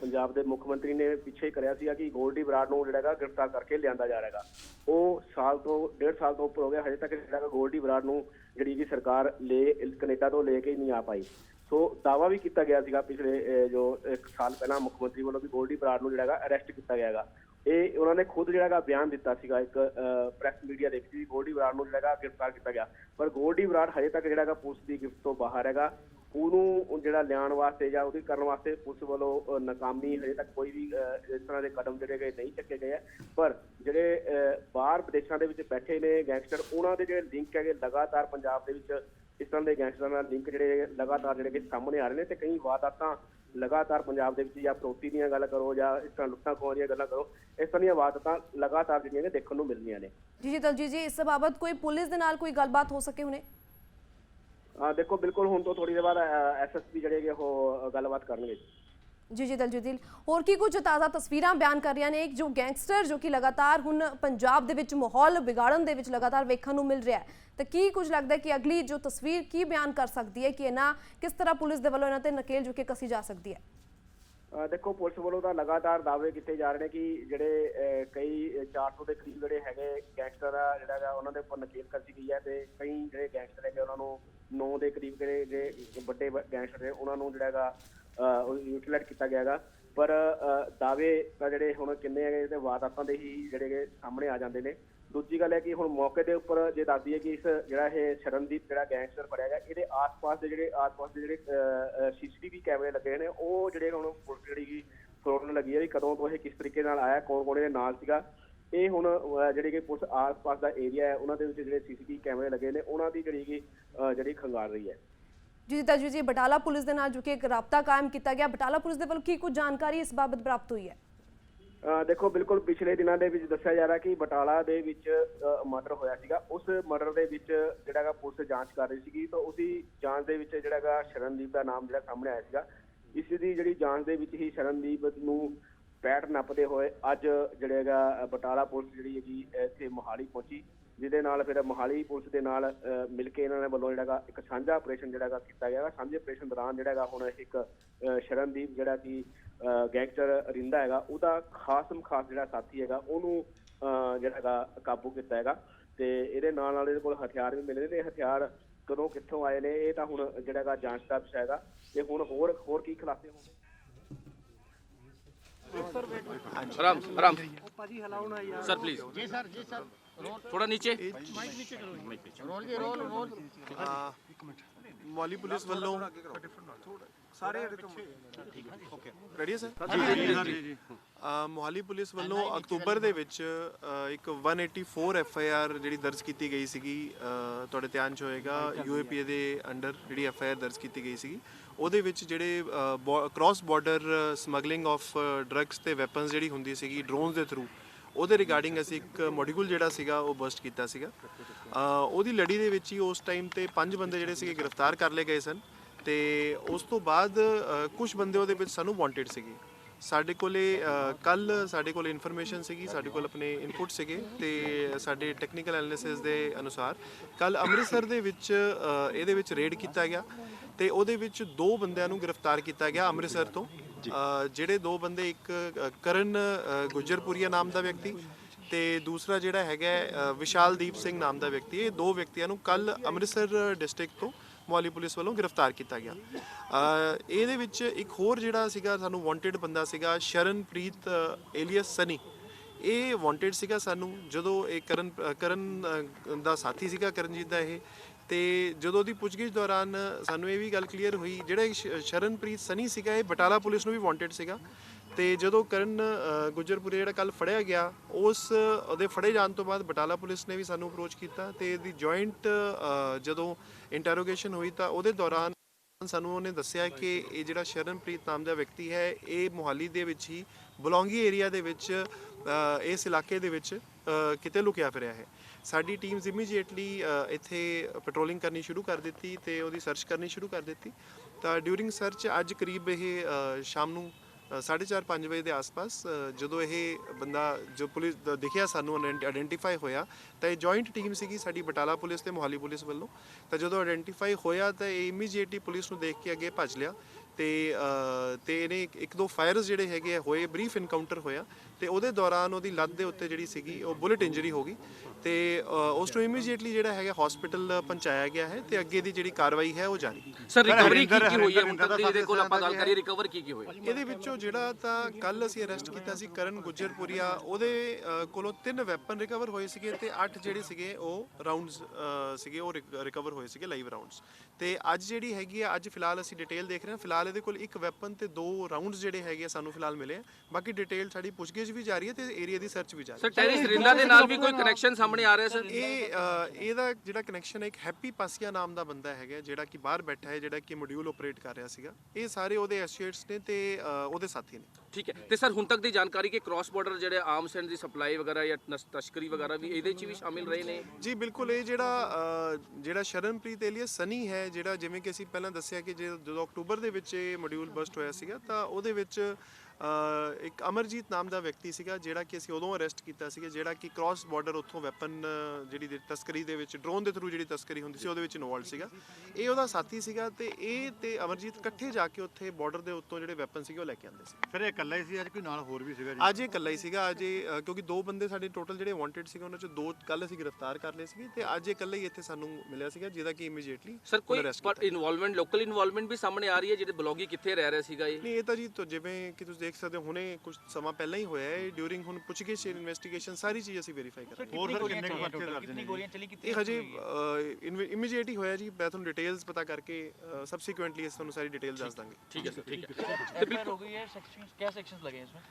ਪੰਜਾਬ ਦੇ ਮੁੱਖ ਮੰਤਰੀ ਨੇ ਪਿੱਛੇ ਹੀ ਕਰਿਆ ਸੀਗਾ ਕਿ ਗੋਲਡੀ ਬਰਾੜ ਨੂੰ ਜਿਹੜਾ ਹੈਗਾ ਗ੍ਰਿਫਤਾਰ ਕਰਕੇ ਲਿਆਂਦਾ ਜਾ ਰਿਹਾ ਉਹ ਸਾਲ ਤੋਂ, ਡੇਢ ਸਾਲ ਤੋਂ ਉੱਪਰ ਹੋ ਗਿਆ, ਹਜੇ ਤੱਕ ਜਿਹੜਾ ਗੋਲਡੀ ਬਰਾੜ ਨੂੰ ਜਿਹੜੀ ਕਿ ਸਰਕਾਰ ਲੈ, ਕੈਨੇਡਾ ਤੋਂ ਲੈ ਕੇ ਨਹੀਂ ਆ ਪਾਈ। ਸੋ ਦਾਵਾ ਵੀ ਕੀਤਾ ਗਿਆ ਸੀਗਾ ਪਿਛਲੇ ਜੋ ਇੱਕ ਸਾਲ ਪਹਿਲਾਂ ਮੁੱਖ ਮੰਤਰੀ ਵੱਲੋਂ ਵੀ ਗੋਲਡੀ ਬਰਾੜ ਨੂੰ ਜਿਹੜਾ ਹੈਗਾ ਅਰੈਸਟ ਕੀਤਾ ਗਿਆ ਹੈਗਾ। ਇਹ ਉਹਨਾਂ ਨੇ ਖੁਦ ਜਿਹੜਾ ਹੈਗਾ ਬਿਆਨ ਦਿੱਤਾ ਸੀਗਾ ਇੱਕ ਪ੍ਰੈਸ ਮੀਡੀਆ ਦੇ ਵਿੱਚ ਵੀ ਗੋਲਡੀ ਬਰਾੜ ਨੂੰ ਜਿਹੜਾ ਗ੍ਰਿਫਤਾਰ ਕੀਤਾ ਗਿਆ ਪਰ ਗੋਲਡੀ ਬਰਾੜ ਹਜੇ ਤੱਕ ਜਿਹੜਾ ਹੈਗਾ ਪੁਲਿਸ ਦੀ ਗਿਰਫਤ ਤੋਂ ਬਾਹਰ ਹੈਗਾ ਉਹਨੂੰ ਜਿਹੜਾ ਲਿਆਉਣ ਵਾਸਤੇ ਜਾਂ ਉਹਦੀ ਕਰਨ ਵਾਸਤੇ ਪੁਲਿਸ ਵੱਲੋਂ ਨਾਕਾਮੀ ਹਜੇ ਤੱਕ ਕੋਈ ਵੀ ਅਹ, ਇਸ ਤਰ੍ਹਾਂ ਦੇ ਕਦਮ ਜਿਹੜੇ ਗਏ ਨਹੀਂ ਚੱਕੇ ਗਏ ਹੈ। ਪਰ ਜਿਹੜੇ ਅਹ, ਬਾਹਰ ਵਿਦੇਸ਼ਾਂ ਦੇ ਵਿੱਚ ਬੈਠੇ ਨੇ ਗੈਂਗਸਟਰ ਉਹਨਾਂ ਦੇ ਜਿਹੜੇ ਲਿੰਕ ਹੈਗੇ ਲਗਾਤਾਰ ਪੰਜਾਬ ਦੇ ਵਿੱਚ ਇਸ ਤਰ੍ਹਾਂ ਦੇ ਗੈਂਗਸਟਰਾਂ ਨਾਲ ਲਿੰਕ ਜਿਹੜੇ ਲਗਾਤਾਰ ਜਿਹੜੇ ਕਿ ਸਾਹਮਣੇ ਆ ਰਹੇ ਨੇ ਤੇ ਕਈ ਵਾਰਦਾਤਾਂ ਲਗਾਤਾਰ ਪੰਜਾਬ ਦੇ ਵਿੱਚ ਜਾਂ ਪ੍ਰੋਤੀ ਦੀਆਂ ਗੱਲ ਕਰੋ ਜਾਂ ਇਸ ਤਰ੍ਹਾਂ ਲੁੱਟਾਂ ਖੋਹਾਂ ਦੀਆਂ ਗੱਲਾਂ ਕਰੋ ਇਸ ਤਰ੍ਹਾਂ ਦੀਆਂ ਵਾਰਦਾਤਾਂ ਲਗਾਤਾਰ ਜਿਹੜੀਆਂ ਨੇ ਦੇਖਣ ਨੂੰ ਮਿਲਦੀਆਂ ਨੇ। ਜੀ ਜੀ ਦਲਜੀਤ ਜੀ ਇਸ ਬਾਬਤ ਕੋਈ ਪੁਲਿਸ ਦੇ ਨਾਲ ਕੋਈ ਗੱਲਬਾਤ ਹੋ ਸਕੇ ਹੁਣੇ? ਆ ਦੇਖੋ ਬਿਲਕੁਲ ਹੁਣ ਤੋਂ ਥੋੜੀ ਦੇਰ ਬਾਅਦ ਐਸਐਸਪੀ ਜਿਹੜੇ ਹੈਗੇ ਉਹ ਗੱਲਬਾਤ ਕਰਨਗੇ। ਜੀ ਜੀ, ਦਲਜੀਤ ਹੋਰ ਕੀ ਕੁਝ ਤਾਜ਼ਾ ਤਸਵੀਰਾਂ ਬਿਆਨ ਕਰ ਰਹੀਆਂ ਨੇ? ਇੱਕ ਜੋ ਗੈਂਗਸਟਰ ਜੋ ਕਿ ਲਗਾਤਾਰ ਹੁਣ ਪੰਜਾਬ ਦੇ ਵਿੱਚ ਮਾਹੌਲ ਵਿਗਾੜਨ ਦੇ ਵਿੱਚ ਲਗਾਤਾਰ ਵੇਖਣ ਨੂੰ ਮਿਲ ਰਿਹਾ ਹੈ। ਤੇ ਕੀ ਕੁਝ ਲੱਗਦਾ ਕਿ ਅਗਲੀ ਜੋ ਤਸਵੀਰ ਕੀ ਬਿਆਨ ਕਰ ਸਕਦੀ ਹੈ ਕਿ ਇਹਨਾਂ ਕਿਸ ਤਰ੍ਹਾਂ ਪੁਲਿਸ ਦੇ ਵੱਲੋਂ ਇਹਨਾਂ ਤੇ ਨਕੇਲ ਜੋ ਕਿ ਕਸੀ ਜਾ ਸਕਦੀ ਹੈ? ਦੇਖੋ, ਪੁਲਿਸ ਵੱਲੋਂ ਤਾਂ ਲਗਾਤਾਰ ਦਾਅਵੇ ਕੀਤੇ ਜਾ ਰਹੇ ਨੇ ਕਿ ਜਿਹੜੇ ਕਈ 400 ਦੇ ਕਰੀਬ ਜਿਹੜੇ ਹੈਗੇ ਗੈਂਗਸਟਰ ਆ, ਜਿਹੜਾ ਹੈਗਾ, ਉਹਨਾਂ ਦੇ ਉੱਪਰ ਨਕੇਲ ਕਰਦੀ ਗਈ ਹੈ ਤੇ ਕਈ ਜਿਹੜੇ ਗੈਂਗਸਟਰ ਹੈਗੇ, ਉਹਨਾਂ ਨੂੰ 9 ਦੇ ਕਰੀਬ ਜਿਹੜੇ ਵੱਡੇ ਗੈਂਗਸਟਰ ਨੇ, ਉਹਨਾਂ ਨੂੰ ਜਿਹੜਾ ਹੈਗਾ ਯੂਟਿਲਾਈਜ਼ ਕੀਤਾ ਗਿਆ ਹੈਗਾ। ਪਰ ਦਾਅਵੇ ਤਾਂ ਜਿਹੜੇ ਹੁਣ ਕਿੰਨੇ ਹੈਗੇ ਤੇ ਵਾਰਦਾਤਾਂ ਦੇ ਹੀ ਜਿਹੜੇ ਸਾਹਮਣੇ ਆ ਜਾਂਦੇ ਨੇ। ਦੂਜੀ ਗੱਲ ਹੈ ਕਿ ਹੁਣ ਮੌਕੇ ਦੇ ਉੱਪਰ ਜੇ ਦੱਸਦੀ ਹੈ ਕਿ ਇਸ ਜਿਹੜਾ ਇਹ ਸ਼ਰਨਦੀਪ ਜਿਹੜਾ ਗੈਂਗਸਟਰ ਫੜਿਆ ਗਿਆ ਇਹਦੇ ਆਸ-ਪਾਸ ਦੇ ਜਿਹੜੇ ਆਸ-ਪਾਸ ਦੇ ਜਿਹੜੇ ਸੀਸੀਟੀਵੀ ਕੈਮਰੇ ਲੱਗੇ ਨੇ ਉਹ ਜਿਹੜੇ ਹੁਣ ਪੁਲਿਸ ਜਿਹੜੀ ਕਿ ਫਰੋੜਨ ਲੱਗੀ ਹੈ ਵੀ ਕਦੋਂ ਤੋਂ ਇਹ ਕਿਸ ਤਰੀਕੇ ਨਾਲ ਆਇਆ ਕੌਣ ਕੌਣ ਇਹਦੇ ਨਾਲ ਸੀਗਾ। ਇਹ ਹੁਣ ਅਹ, ਜਿਹੜੀ ਕਿ ਪੁਲਿਸ ਆਸ-ਪਾਸ ਦਾ ਏਰੀਆ ਹੈ ਉਹਨਾਂ ਦੇ ਵਿੱਚ ਜਿਹੜੇ ਸੀਸੀਟੀਵੀ ਕੈਮਰੇ ਲੱਗੇ ਨੇ ਉਹਨਾਂ ਦੀ ਜਿਹੜੀ ਕਿ ਜਿਹੜੀ ਖੰਗਾਲ ਰਹੀ ਹੈ। ਜੀ ਜੀ ਬਟਾਲਾ ਪੁਲਿਸ ਦੇ ਨਾਲ ਜੋ ਕਿ ਇੱਕ ਰਾਬਤਾ ਕਾਇਮ ਕੀਤਾ ਗਿਆ। ਬਟਾਲਾ ਪੁਲਿਸ ਦੇ ਵੱਲੋਂ ਕੀ ਕੁਝ ਜਾਣਕਾਰੀ ਇਸ ਬਾਬਤ ਪ੍ਰਾਪਤ ਹੋਈ ਹੈ? ਦੇਖੋ, ਬਿਲਕੁਲ ਪਿਛਲੇ ਦਿਨਾਂ ਦੇ ਵਿੱਚ ਦੱਸਿਆ ਜਾ ਰਿਹਾ ਕਿ ਬਟਾਲਾ ਦੇ ਵਿੱਚ ਮਰਡਰ ਹੋਇਆ ਸੀਗਾ। ਉਸ ਮਰਡਰ ਦੇ ਵਿੱਚ ਜਿਹੜਾ ਪੁਲਿਸ ਜਾਂਚ ਕਰ ਰਹੀ ਸੀਗੀ। ਤਾਂ ਉਸੇ ਜਾਂਚ ਦੇ ਵਿੱਚ ਜਿਹੜਾ ਹੈਗਾ ਸ਼ਰਨਦੀਪ ਦਾ ਨਾਮ ਜਿਹੜਾ ਸਾਹਮਣੇ ਆਇਆ ਸੀਗਾ। ਇਸ ਦੀ ਜਿਹੜੀ ਜਾਂਚ ਦੇ ਵਿੱਚ ਹੀ ਸ਼ਰਨਦੀਪ ਨੂੰ ਪੈਟ ਨੱਪਦੇ ਹੋਏ ਅੱਜ ਜਿਹੜਾ ਹੈਗਾ ਬਟਾਲਾ ਪੁਲਿਸ ਜਿਹੜੀ ਹੈਗੀ, ਇੱਥੇ ਮੋਹਾਲੀ ਪਹੁੰਚੀ। ਜਿਹਦੇ ਨਾਲ ਫਿਰ ਮੋਹਾਲੀ ਪੁਲਿਸ ਦੇ ਨਾਲ ਮਿਲ ਕੇ ਇਹਨਾਂ ਨੇ ਵੱਲੋਂ ਜਿਹੜਾ ਹੈਗਾ ਇੱਕ ਸਾਂਝਾ ਆਪਰੇਸ਼ਨ ਜਿਹੜਾ ਹੈਗਾ ਕੀਤਾ ਗਿਆ ਹੈਗਾ। ਸਾਂਝੇ ਆਪਰੇਸ਼ਨ ਦੌਰਾਨ ਜਿਹੜਾ ਹੈਗਾ ਹੁਣ ਇੱਕ ਸ਼ਰਨਦੀਪ ਜਿਹੜਾ ਕਿ ਗੈਂਗਸਟਰ ਰਿੰਦਾ ਹੈਗਾ ਉਹਦਾ ਖਾਸਮ ਖਾਸ ਜਿਹੜਾ ਸਾਥੀ ਹੈਗਾ ਉਹਨੂੰ ਅਹ, ਜਿਹੜਾ ਹੈਗਾ ਕਾਬੂ ਕੀਤਾ ਹੈਗਾ। ਤੇ ਇਹਦੇ ਨਾਲ ਨਾਲ ਇਹਦੇ ਕੋਲ ਹਥਿਆਰ ਵੀ ਮਿਲੇ ਨੇ। ਤੇ ਹਥਿਆਰ ਕਦੋਂ ਕਿੱਥੋਂ ਆਏ ਨੇ ਇਹ ਤਾਂ ਹੁਣ ਜਿਹੜਾ ਹੈਗਾ ਜਾਂਚ ਦਾ ਵਿਸ਼ਾ ਹੈਗਾ। ਤੇ ਹੁਣ ਹੋਰ ਹੋਰ ਕੀ ਖੁਲਾਸੇ ਹੋਣਗੇ? ਥੋੜਾ ਨੀਚੇ। ਮੋਹਾਲੀ ਪੁਲਿਸ ਵੱਲੋਂ ਅਕਤੂਬਰ ਦੇ ਵਿੱਚ ਇੱਕ 184 ਐਫ ਆਈ ਆਰ ਜਿਹੜੀ ਦਰਜ ਕੀਤੀ ਗਈ ਸੀਗੀ ਤੁਹਾਡੇ ਧਿਆਨ 'ਚ ਹੋਏਗਾ ਯੂ ਏ ਪੀ ਏ ਦੇ ਅੰਡਰ ਜਿਹੜੀ ਐਫ ਆਈ ਆਰ ਦਰਜ ਕੀਤੀ ਗਈ ਸੀਗੀ। ਉਹਦੇ ਵਿੱਚ ਜਿਹੜੇ cross border smuggling of drugs ਤੇ ਵੈਪਨਸ ਜਿਹੜੀ ਹੁੰਦੀ ਸੀਗੀ ਡਰੋਨਸ ਦੇ ਥਰੂ ਉਹਦੇ ਰਿਗਾਰਡਿੰਗ ਅਸੀਂ ਇੱਕ ਮੋਡਿਊਲ ਜਿਹੜਾ ਸੀਗਾ, ਉਹ ਬਸਟ ਕੀਤਾ ਸੀਗਾ। ਉਹਦੀ ਲੜੀ ਦੇ ਵਿੱਚ ਹੀ ਉਸ ਟਾਈਮ ਤੇ ਪੰਜ ਬੰਦੇ ਜਿਹੜੇ ਸੀਗੇ ਗ੍ਰਿਫਤਾਰ ਕਰ ਲਏ ਗਏ ਸਨ ਤੇ ਉਸ ਤੋਂ ਬਾਅਦ ਕੁਝ ਬੰਦੇ ਉਹਦੇ ਵਿੱਚ ਸਾਨੂੰ ਵਾਂਟਡ ਸੀਗੇ। ਸਾਡੇ ਕੋਲੇ ਕੱਲ ਸਾਡੇ ਕੋਲ ਇਨਫੋਰਮੇਸ਼ਨ ਸੀਗੀ, ਸਾਡੇ ਕੋਲ ਆਪਣੇ ਇਨਪੁਟ ਸੀਗੇ ਤੇ ਸਾਡੇ ਟੈਕਨੀਕਲ ਐਨਾਲਿਸਿਸ ਦੇ ਅਨੁਸਾਰ ਕੱਲ ਅੰਮ੍ਰਿਤਸਰ ਦੇ ਵਿੱਚ ਇਹਦੇ ਵਿੱਚ ਰੇਡ ਕੀਤਾ ਗਿਆ ਤੇ ਉਹਦੇ ਵਿੱਚ ਦੋ ਬੰਦਿਆਂ ਨੂੰ ਗ੍ਰਿਫਤਾਰ ਕੀਤਾ ਗਿਆ ਅੰਮ੍ਰਿਤਸਰ ਤੋਂ। ਜਿਹੜੇ ਦੋ ਬੰਦੇ ਇੱਕ ਕਰਨ ਗੁਜਰਪੁਰੀਆ ਨਾਮ ਦਾ ਵਿਅਕਤੀ ਤੇ ਦੂਸਰਾ ਜਿਹੜਾ ਹੈਗਾ ਹੈ, ਅਹ, ਵਿਸ਼ਾਲਦੀਪ ਸਿੰਘ ਨਾਮ ਦਾ ਵਿਅਕਤੀ ਇਹ ਦੋ ਵਿਅਕਤੀਆਂ ਨੂੰ ਕੱਲ ਅੰਮ੍ਰਿਤਸਰ ਡਿਸਟ੍ਰਿਕਟ ਤੋਂ ਮੋਹਾਲੀ ਪੁਲਿਸ ਵੱਲੋਂ ਗ੍ਰਿਫਤਾਰ ਕੀਤਾ ਗਿਆ। ਇਹਦੇ ਵਿੱਚ ਇੱਕ ਹੋਰ ਜਿਹੜਾ ਸੀਗਾ ਸਾਨੂੰ ਵਾਂਟਡ ਬੰਦਾ ਸੀਗਾ ਸ਼ਰਨਪ੍ਰੀਤ ਏਲੀਅਸ ਸਨੀ। ਇਹ ਵਾਂਟਡ ਸੀਗਾ ਸਾਨੂੰ ਜਦੋਂ ਇਹ ਕਰਨ ਕਰਨ ਦਾ ਸਾਥੀ ਸੀਗਾ ਕਰਨਜੀਤ ਦਾ ਇਹ। ਤੇ ਜਦੋਂ ਦੀ ਪੁੱਛਗਿੱਛ ਦੌਰਾਨ ਸਾਨੂੰ ਇਹ ਵੀ ਗੱਲ ਕਲੀਅਰ ਹੋਈ ਜਿਹੜਾ ਸ਼ਰਨਪ੍ਰੀਤ ਸਨੀ ਸੀਗਾ ਇਹ ਬਟਾਲਾ ਪੁਲਿਸ ਨੂੰ ਵੀ ਵਾਂਟਡ ਸੀਗਾ। ਤੇ ਜਦੋਂ ਕਰਨ ਅ, ਜਿਹੜਾ ਕੱਲ ਫੜਿਆ ਗਿਆ ਉਸ ਉਹਦੇ ਫੜੇ ਜਾਣ ਤੋਂ ਬਾਅਦ ਬਟਾਲਾ ਪੁਲਿਸ ਨੇ ਵੀ ਸਾਨੂੰ ਅਪਰੋਚ ਕੀਤਾ ਤੇ ਇਹਦੀ ਜੁਆਇੰਟ ਜਦੋਂ ਇੰਟਰੋਗੇਸ਼ਨ ਹੋਈ ਤਾਂ ਉਹਦੇ ਦੌਰਾਨ ਸਾਨੂੰ ਉਹਨੇ ਦੱਸਿਆ ਕਿ ਇਹ ਜਿਹੜਾ ਸ਼ਰਨਪ੍ਰੀਤ ਨਾਮ ਦਾ ਵਿਅਕਤੀ ਹੈ ਇਹ ਮੁਹਾਲੀ ਦੇ ਵਿੱਚ ਹੀ ਬਲੌਂਗੀ ਏਰੀਆ ਦੇ ਵਿੱਚ ਇਸ ਇਲਾਕੇ ਦੇ ਵਿੱਚ ਕਿਤੇ ਲੁਕਿਆ ਫਿਰਿਆ ਹੈ। ਸਾਡੀ ਟੀਮਸ ਇਮੀਡੀਏਟਲੀ ਇੱਥੇ ਪੈਟਰੋਲਿੰਗ ਕਰਨੀ ਸ਼ੁਰੂ ਕਰ ਦਿੱਤੀ ਤੇ ਉਹਦੀ ਸਰਚ ਕਰਨੀ ਸ਼ੁਰੂ ਕਰ ਦਿੱਤੀ। ਤਾਂ ਡਿਊਰਿੰਗ ਸਰਚ ਅੱਜ ਕਰੀਬ ਇਹ ਸ਼ਾਮ ਨੂੰ 4:30 5 ਵਜੇ ਦੇ ਆਸ-ਪਾਸ ਜਦੋਂ ਇਹ ਬੰਦਾ, ਜੋ ਪੁਲਿਸ ਦਿਖਿਆ ਸਾਨੂੰ ਆਇਡੈਂਟੀਫਾਈ ਹੋਇਆ, ਤਾਂ ਇਹ ਜੁਆਇੰਟ ਟੀਮ ਸੀਗੀ ਸਾਡੀ ਬਟਾਲਾ ਪੁਲਿਸ ਤੇ ਮੋਹਾਲੀ ਪੁਲਿਸ ਵੱਲੋਂ। ਤਾਂ ਜਦੋਂ ਆਇਡੈਂਟੀਫਾਈ ਹੋਇਆ ਤਾਂ ਇਹ ਇਮੀਡੀਏਟਲੀ ਪੁਲਿਸ ਨੂੰ ਦੇਖ ਕੇ ਅੱਗੇ ਭੱਜ ਲਿਆ ਤੇ ਤੇ ਇਹਨੇ ਇੱਕ- ਦੋ ਫਾਇਰਸ ਜਿਹੜੇ ਹੈਗੇ ਆ, ਹੋਏ ਬਰੀਫ ਇਨਕਾਊਂਟਰ ਹੋਇਆ। ਤੇ ਉਹਦੇ ਦੌਰਾਨ ਉਹਦੀ ਲੱਤ ਦੇ ਉੱਤੇ ਜਿਹੜੀ ਸੀਗੀ ਉਹ ਬੁਲੇਟ ਇੰਜਰੀ ਹੋ ਗਈ ਤੇ ਉਸ ਨੂੰ ਇਮੀਡੀਏਟਲੀ ਜਿਹੜਾ ਹੈਗਾ ਹਸਪੀਟਲ ਪਹੁੰਚਾਇਆ ਗਿਆ ਹੈ ਤੇ ਅੱਗੇ ਦੀ ਜਿਹੜੀ ਕਾਰਵਾਈ ਹੈ ਉਹ ਜਾਰੀ। ਸਰ ਰਿਕਵਰੀ ਕੀ ਕੀ ਹੋਈ ਹੈ? ਹੁਣ ਤੱਕ ਇਹਦੇ ਕੋਲ ਆਪਾਂ ਗੱਲ ਕਰੀ ਰਿਕਵਰ ਕੀ ਕੀ ਹੋਈ? ਇਹਦੇ ਵਿੱਚੋਂ ਜਿਹੜਾ ਤਾਂ ਕੱਲ ਅਸੀਂ ਅਰੈਸਟ ਕੀਤਾ ਸੀ ਕਰਨ ਗੁਜਰਪੁਰੀਆ ਉਹਦੇ ਕੋਲੋਂ ਤਿੰਨ ਵੈਪਨ ਰਿਕਵਰ ਹੋਏ ਸੀਗੇ ਤੇ ਅੱਠ ਜਿਹੜੇ ਸੀਗੇ ਉਹ ਰਾਉਂਡਸ ਸੀਗੇ ਉਹ ਰਿਕਵਰ ਹੋਏ ਸੀਗੇ ਲਾਈਵ ਰਾਉਂਡਸ ਤੇ ਅੱਜ ਜਿਹੜੀ ਹੈਗੀ ਆ ਅੱਜ ਫਿਲਹਾਲ ਅਸੀਂ ਡਿਟੇਲ ਦੇਖ ਰਹੇ ਹਾਂ। ਫਿਲਹਾਲ ਇਹਦੇ ਕੋਲ ਇੱਕ ਵੈਪਨ ਤੇ ਦੋ ਰਾਉਂਡਸ ਜਿਹੜੇ ਹੈਗੇ ਸਾਨੂੰ ਫਿਲਹਾਲ ਮਿਲੇ ਬਾਕੀ ਡਿਟੇਲ ਸਾਡੀ ਪੁੱਛ ਗਈ ਵੀ ਜਾਰੀ ਹੈ ਤੇ ਏਰੀਆ ਦੀ ਸਰਚ ਵੀ ਜਾਰੀ ਹੈ। ਸਰ ਟੈਰਿਸ ਰਿੰਦਾ ਦੇ ਨਾਲ ਵੀ ਕੋਈ ਕਨੈਕਸ਼ਨ ਸਾਹਮਣੇ ਆ ਰਿਹਾ ਸਰ ਇਹ ਅ, ਇਹਦਾ ਜਿਹੜਾ ਕਨੈਕਸ਼ਨ ਹੈ ਇੱਕ ਹੈਪੀ ਪਾਸੀਆ ਨਾਮ ਦਾ ਬੰਦਾ ਹੈਗਾ ਜਿਹੜਾ ਕਿ ਬਾਹਰ ਬੈਠਾ ਹੈ ਜਿਹੜਾ ਕਿ ਮੋਡਿਊਲ ਆਪਰੇਟ ਕਰ ਰਿਹਾ ਸੀਗਾ। ਇਹ ਸਾਰੇ ਉਹਦੇ ਐਸੋਸੀਏਟਸ ਨੇ ਤੇ ਅ, ਉਹਦੇ ਸਾਥੀ ਨੇ। ਠੀਕ ਹੈ। ਤੇ ਸਰ ਹੁਣ ਤੱਕ ਦੀ ਜਾਣਕਾਰੀ ਕਿ ਕ੍ਰਾਸ ਬਾਰਡਰ ਜਿਹੜੇ ਆਰਮਸ ਐਂਡ ਦੀ ਸਪਲਾਈ ਵਗੈਰਾ ਜਾਂ ਨਸ- ਤਸਕਰੀ ਵਗੈਰਾ ਵੀ ਇਹਦੇ 'ਚ ਵੀ ਸ਼ਾਮਿਲ ਰਹੇ ਨੇ? ਜੀ ਬਿਲਕੁਲ ਇਹ ਜਿਹੜਾ ਅ, ਜਿਹੜਾ ਸ਼ਰਨਪ੍ਰੀਤ ਏਲੀਅਸ ਸਨੀ ਹੈ ਜਿਹੜਾ ਜਿਵੇਂ ਕਿ ਅਸੀਂ ਪਹਿਲਾਂ ਦੱਸਿਆ ਕਿ ਜੇ- ਜਦੋਂ ਅਕਤੂਬਰ ਦੇ ਵਿੱਚ ਇਹ ਮੋਡਿਊਲ ਬਸਟ ਹੋਇਆ ਸੀਗਾ ਤਾਂ ਉਹਦੇ ਵਿੱਚ ਇੱਕ ਅਮਰਜੀਤ ਨਾਮ ਦਾ ਵਿਅਕਤੀ ਸੀਗਾ ਜਿਹੜਾ ਕਿ ਅਸੀਂ ਉਦੋਂ ਅਰੈਸਟ ਕੀਤਾ ਸੀਗਾ ਜਿਹੜਾ ਕਿ ਕ੍ਰਾਸ ਬਾਰਡਰ ਉੱਥੋਂ ਵੈਪਨ ਜਿਹੜੀ ਦੀ ਤਸਕਰੀ ਦੇ ਵਿੱਚ ਡਰੋਨ ਦੇ ਥਰੂ ਜਿਹੜੀ ਤਸਕਰੀ ਹੁੰਦੀ ਸੀ ਉਹਦੇ ਵਿੱਚ ਇਨਵੋਲਡ ਸੀਗਾ। ਇਹ ਉਹਦਾ ਸਾਥੀ ਸੀਗਾ ਤੇ ਇਹ ਤੇ ਅਮਰਜੀਤ ਇਕੱਠੇ ਜਾ ਕੇ ਉੱਥੇ ਬਾਰਡਰ ਦੇ ਉੱਤੋਂ ਜਿਹੜੇ ਵੈਪਨ ਸੀਗੇ ਉਹ ਲੈ ਕੇ ਆਉਂਦੇ ਸੀ। ਫਿਰ ਇਹ ਇਕੱਲਾ ਹੀ ਸੀ ਅੱਜ ਕੋਈ ਨਾਲ ਹੋਰ ਵੀ ਸੀਗਾ ਜੀ? ਅੱਜ ਇਹ ਇਕੱਲਾ ਹੀ ਸੀਗਾ ਅੱਜ ਇਹ ਕਿਉਂਕਿ ਦੋ ਬੰਦੇ ਸਾਡੇ ਟੋਟਲ ਜਿਹੜੇ ਵਾਂਟਡ ਸੀਗੇ ਉਹਨਾਂ ਚੋਂ ਦੋ ਕੱਲ ਅਸੀਂ ਗ੍ਰਿਫਤਾਰ ਕਰ ਲਏ ਸੀਗੇ ਤੇ ਅੱਜ ਇਹ ਇਕੱਲਾ ਹੀ ਇੱਥੇ ਸਾਨੂੰ ਮਿਲਿਆ ਸੀਗਾ ਜਿਹਦਾ ਕਿ ਇਮੀਡੀਏਟਲੀ ਸਰ ਕੋਈ ਇਨਵੋਲਵਮੈਂਟ ਲੋਕਲ ਇਨਵੋਲਵਮੈਂਟ ਵੀ ਸਾਹਮਣੇ ਆ ਰਹੀ ਹੈ ਜਿਹੜੇ ਬਲੌਗੀ ਕਿੱਥੇ ਰਹਿ ਰਿਹਾ ਸੀਗਾ ਇਹ? ਨਹੀਂ ਇਹ ਤਾਂ ਜੀ ਜਿਵੇਂ ਕਿ ਤੁਸੀਂ ਦੇਖ ਸਕਦੇ ਹੋ ਹੁਣੇ ਕੁਝ ਸਮਾਂ ਪਹਿਲਾਂ ਹੀ ਹੋਇਆ ਹੈ ਡਿਊਰਿੰਗ ਹੁਣ ਪੁੱਛਗਿੱਛ ਇਨਵੈਸਟੀਗੇਸ਼ਨ ਸਾਰੀ ਚੀਜ਼ ਅਸੀਂ ਵੈਰੀਫਾਈ ਕਰਾਂਗੇ। ਹੋਰ ਸਰ ਕਿੰਨੇ ਕੁ ਪਰਚੇ ਦਰਜ ਨੇ ਗੋਲੀਆਂ ਚਲੀ ਕਿੰਨੀ ਇਹ ਹਜੇ ਇਮੀਡੀਏਟ ਹੀ ਹੋਇਆ ਜੀ ਮੈਂ ਤੁਹਾਨੂੰ ਡਿਟੇਲਸ ਪਤਾ ਕਰਕੇ ਸਬਸੀਕੁਐਂਟਲੀ ਇਸ ਤੁਹਾਨੂੰ ਸਾਰੀ ਡਿਟੇਲ ਦੱਸ ਦਾਂਗੇ। ਠੀਕ ਹੈ ਸਰ ਠੀਕ ਹੈ। ਤੇ ਬਿਲਕੁਲ ਹੋ ਗਈ ਹੈ ਸੈਕਸ਼ਨਸ ਕਿਆ ਸੈਕਸ਼ਨਸ ਲਗੇ ਇਸ ਵਿੱਚ?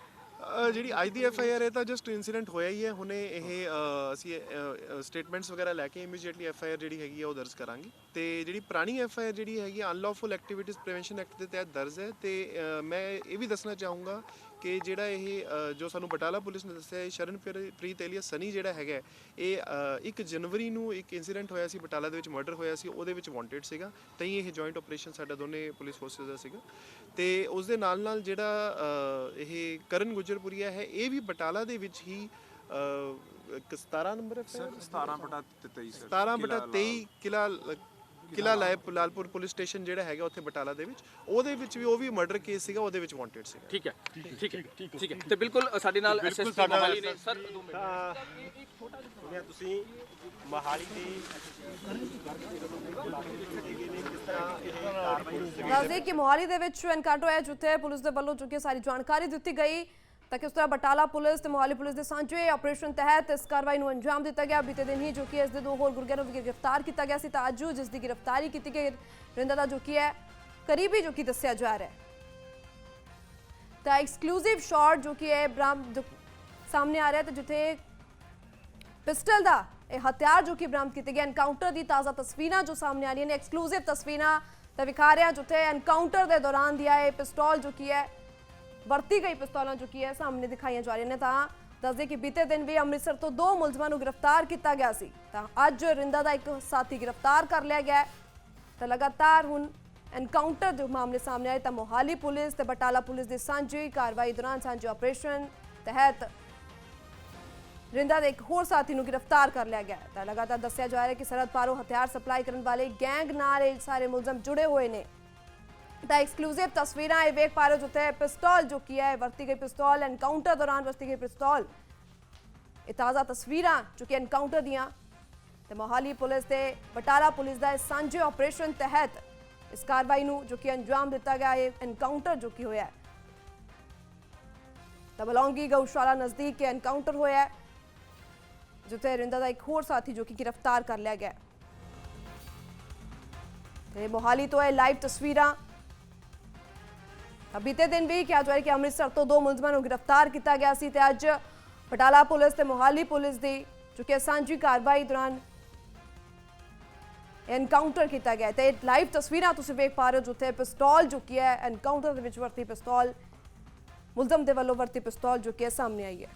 ਜਿਹੜੀ ਅੱਜ ਦੀ ਐਫ ਆਈ ਆਰ ਹੈ ਤਾਂ ਜਸਟ ਇਨਸੀਡੈਂਟ ਹੋਇਆ ਹੀ ਹੈ। ਹੁਣੇ ਇਹ ਅ, ਅਸੀਂ ਸਟੇਟਮੈਂਟਸ ਵਗੈਰਾ ਲੈ ਕੇ ਇਮੀਡੀਏਟਲੀ ਐਫ ਆਈ ਆਰ ਜਿਹੜੀ ਹੈਗੀ ਆ ਉਹ ਦਰਜ ਕਰਾਂਗੇ। ਤੇ ਜਿਹੜੀ ਪੁਰਾਣੀ ਐਫ ਆਈ ਆਰ ਜਿਹੜੀ ਹੈਗੀ ਅਨਲੌਫੁਲ ਐਕਟੀਵਿਟੀਜ਼ ਪ੍ਰੀਵੈਂਸ਼ਨ ਐਕਟ ਦੇ ਤਹਿਤ ਦਰਜ ਹੈ। ਤੇ ਅ, ਮੈਂ ਇਹ ਵੀ ਦੱਸਣਾ ਚਾਹੂੰਗਾ ਕਿ ਜਿਹੜਾ ਇਹ ਅ, ਜੋ ਸਾਨੂੰ ਬਟਾਲਾ ਪੁਲਿਸ ਨੇ ਦੱਸਿਆ ਇਹ ਸ਼ਰਨਪ੍ਰੀਤ ਏਲੀਅਸ ਸਨੀ ਜਿਹੜਾ ਹੈਗਾ ਹੈ, ਇਹ ਅ, ਇੱਕ ਜਨਵਰੀ ਨੂੰ ਇੱਕ ਇਨਸੀਡੈਂਟ ਹੋਇਆ ਸੀ ਬਟਾਲਾ ਦੇ ਵਿੱਚ ਮਰਡਰ ਹੋਇਆ ਸੀ ਉਹਦੇ ਵਿੱਚ ਵਾਂਟਡ ਸੀਗਾ ਤਾਂ ਹੀ ਇਹ ਜੁਆਇੰਟ ਆਪਰੇਸ਼ਨ ਸਾਡਾ ਦੋਨੇ ਪੁਲਿਸ ਫੋਰਸਸ ਦਾ ਸੀਗਾ। ਤੇ ਉਸ ਦੇ ਨਾਲ ਨਾਲ ਜਿਹੜਾ ਅ, ਇਹ ਕਰਨ ਗੁਜਰਪੁਰੀਆ ਹੈ ਇਹ ਵੀ ਬਟਾਲਾ ਦੇ ਵਿੱਚ ਹੀ ਅ, ਇੱਕ 17 ਨੰਬਰ ਹੈ? 17 ਬਟਾ 23 ਸਰ 17 ਬਟਾ 23 ਕਿਲਾ ਲ- ਕਿਲਾ ਲਾਇ- ਲਾਲਪੁਰ ਪੁਲਿਸ ਸਟੇਸ਼ਨ ਜਿਹੜਾ ਹੈਗਾ ਉੱਥੇ ਬਟਾਲਾ ਦੇ ਵਿੱਚ ਉਹਦੇ ਵਿੱਚ ਵੀ ਉਹ ਵੀ ਮਰਡਰ ਕੇਸ ਸੀਗਾ ਉਹਦੇ ਵਿੱਚ ਵਾਂਟਡ ਸੀਗਾ। ਠੀਕ ਹੈ ਠੀਕ ਹੈ ਠੀਕ ਹੈ ਤੇ ਬਿਲਕੁਲ ਸਾਡੇ ਨਾਲ ਐਸਐਸਪੀ ਮੋਹਾਲੀ ਨੇ। ਸਰ ਦੋ ਮਿੰਟ। ਤੁਸੀਂ ਮਹਾਲੀ ਦੀ ਦੱਸਦੇ ਕਿ ਮੋਹਾਲੀ ਦੇ ਵਿੱਚ ਐਨਕਾਊਂਟਰ ਹੋਇਆ ਜਿੱਥੇ ਪੁਲਿਸ ਦੇ ਵੱਲੋਂ ਚੁੱਕੀ ਸਾਰੀ ਜਾਣਕਾਰੀ ਦਿੱਤੀ ਗਈ। ਤਾਂ ਕਿ ਉਸ ਤਰ੍ਹਾਂ ਬਟਾਲਾ ਪੁਲਿਸ ਤੇ ਮੋਹਾਲੀ ਪੁਲਿਸ ਦੇ ਸਾਂਝੇ ਆਪਰੇਸ਼ਨ ਤਹਿਤ ਇਸ ਕਾਰਵਾਈ ਨੂੰ ਅੰਜਾਮ ਦਿੱਤਾ ਗਿਆ। ਬੀਤੇ ਦਿਨ ਹੀ ਜੋ ਕਿ ਇਸ ਦੇ ਦੋ ਹੋਰ ਗੁਰਗਿਆਂ ਨੂੰ ਗ੍ਰਿਫਤਾਰ ਕੀਤਾ ਗਿਆ ਸੀ। ਤਾਂ ਅੱਜ ਜਿਸ ਦੀ ਗ੍ਰਿਫਤਾਰੀ ਕੀਤੀ ਗਈ, ਰਿੰਦਾ ਦਾ ਜੋ ਕਿ ਹੈ, ਕਰੀਬੀ ਜੋ ਕਿ ਦੱਸਿਆ ਜਾ ਰਿਹਾ ਹੈ। ਤਾਂ ਐਕਸਕਲੂਸਿਵ ਸ਼ਾਟ ਜੋ ਕਿ ਹੈ ਬਰਾਮ ਸਾਹਮਣੇ ਆ ਰਿਹਾ ਤੇ ਜਿੱਥੇ ਪਿਸਟਲ ਦਾ ਇਹ ਹਥਿਆਰ ਜੋ ਕਿ ਬਰਾਮਦ ਕੀਤੇ ਗਏ ਐਨਕਾਊਂਟਰ ਦੀ ਤਾਜ਼ਾ ਤਸਵੀਰਾਂ ਜੋ ਸਾਹਮਣੇ ਆ ਰਹੀਆਂ ਨੇ। ਐਕਸਕਲੂਸਿਵ ਤਸਵੀਰਾਂ ਤਾਂ ਵਿਖਾ ਰਿਹਾ ਜਿੱਥੇ ਐਨਕਾਊਂਟਰ ਦੇ ਦੌਰਾਨ ਦਿਆ ਇਹ ਪਿਸਤੌਲ ਜੋ ਕਿ ਹੈ ਵਰਤੀ ਗਈ ਪਿਸਤੌਲਾਂ ਜੋ ਕਿ ਹੈ ਸਾਹਮਣੇ ਦਿਖਾਈਆਂ ਜਾ ਰਹੀਆਂ ਨੇ, ਤਾਂ ਦੱਸਦੇ ਕਿ ਬੀਤੇ ਦਿਨ ਵੀ ਅੰਮ੍ਰਿਤਸਰ ਤੋਂ ਦੋ ਮੁਲਜ਼ਮਾਂ ਨੂੰ ਗ੍ਰਿਫਤਾਰ ਕੀਤਾ ਗਿਆ ਸੀ। ਤਾਂ ਅੱਜ ਰਿੰਦਾ ਦਾ ਇੱਕ ਸਾਥੀ ਗ੍ਰਿਫਤਾਰ ਕਰ ਲਿਆ ਗਿਆ ਤਾਂ ਲਗਾਤਾਰ ਹੁਣ ਐਨਕਾਊਂਟਰ ਦੇ ਮਾਮਲੇ ਸਾਹਮਣੇ ਆਏ, ਤਾਂ ਮੋਹਾਲੀ ਪੁਲਿਸ ਤੇ ਬਟਾਲਾ ਪੁਲਿਸ ਦੀ ਸਾਂਝੀ ਕਾਰਵਾਈ ਦੌਰਾਨ ਸਾਂਝੇ ਆਪਰੇਸ਼ਨ ਤਹਿਤ ਰਿੰਦਾ ਦੇ ਇੱਕ ਹੋਰ ਸਾਥੀ ਨੂੰ ਗ੍ਰਿਫਤਾਰ ਕਰ ਲਿਆ ਗਿਆ ਤਾਂ ਲਗਾਤਾਰ ਦੱਸਿਆ ਜਾ ਰਿਹਾ ਕਿ ਸਰਹੱਦ ਪਾਰੋਂ ਹਥਿਆਰ ਸਪਲਾਈ ਕਰਨ ਵਾਲੇ ਗੈਂਗ ਨਾਲ ਇਹ ਸਾਰੇ ਮੁਲਜ਼ਮ ਜੁੜੇ ਹੋਏ ਨੇ। ਤਾਂ ਐਕਸਕਲੂਸਿਵ ਤਸਵੀਰਾਂ ਇਹ ਵੇਖ ਪਾ ਰਹੇ ਹੋ ਜਿੱਥੇ ਪਿਸਤੌਲ ਜੋ ਕੀ ਹੈ, ਵਰਤੀ ਗਈ ਪਿਸਤੌਲ ਐਨਕਾਊਂਟਰ ਦੌਰਾਨ ਵਰਤੀ ਗਈ ਪਿਸਤੌਲ। ਇਹ ਤਾਜ਼ਾ ਤਸਵੀਰਾਂ ਜੋ ਕਿ ਐਨਕਾਊਂਟਰ ਦੀਆਂ। ਤੇ ਮੋਹਾਲੀ ਪੁਲਿਸ ਤੇ ਬਟਾਲਾ ਪੁਲਿਸ ਦਾ ਸਾਂਝੇ ਆਪਰੇਸ਼ਨ ਤਹਿਤ ਇਸ ਕਾਰਵਾਈ ਨੂੰ ਜੋ ਕਿ ਅੰਜਾਮ ਦਿੱਤਾ ਗਿਆ, ਇਹ ਐਨਕਾਊਂਟਰ ਜੋ ਕਿ ਹੋਇਆ ਤਾਂ ਬਲੌਂਗੀ ਗਊਸ਼ਾਲਾ ਨਜ਼ਦੀਕ ਐਨਕਾਊਂਟਰ ਹੋਇਆ ਜਿੱਥੇ ਰਿੰਦਾ ਦਾ ਇੱਕ ਹੋਰ ਸਾਥੀ ਜੋ ਕਿ ਗ੍ਰਿਫਤਾਰ ਕਰ ਲਿਆ ਗਿਆ ਤੇ ਮੋਹਾਲੀ ਤੋਂ ਇਹ ਲਾਈਵ ਤਸਵੀਰਾਂ ਬੀਤੇ ਦਿਨ ਵੀ ਕਿਹਾ ਜਾ ਰਿਹਾ ਕਿ ਅੰਮ੍ਰਿਤਸਰ ਤੋਂ ਦੋ ਮੁਲਜ਼ਮਾਂ ਨੂੰ ਗ੍ਰਿਫਤਾਰ ਕੀਤਾ ਗਿਆ ਸੀ ਤੇ ਅੱਜ ਬਟਾਲਾ ਪੁਲਿਸ ਤੇ ਮੋਹਾਲੀ ਪੁਲਿਸ ਦੀ ਜੋ ਕਿ ਸਾਂਝੀ ਕਾਰਵਾਈ ਦੌਰਾਨ ਐਨਕਾਊਂਟਰ ਕੀਤਾ ਗਿਆ ਤੇ ਲਾਈਵ ਤਸਵੀਰਾਂ ਤੁਸੀਂ ਵੇਖ ਪਾ ਰਹੇ ਹੋ ਜਿੱਥੇ ਪਿਸਤੌਲ ਜੋ ਕਿ ਹੈ। ਐਨਕਾਊਂਟਰ ਦੇ ਵਿੱਚ ਵਰਤੀ ਪਿਸਤੌਲ, ਮੁਲਜ਼ਮ ਦੇ ਵੱਲੋਂ ਵਰਤੀ ਪਿਸਤੌਲ ਜੋ ਕਿ ਹੈ, ਸਾਹਮਣੇ ਆਈ ਹੈ।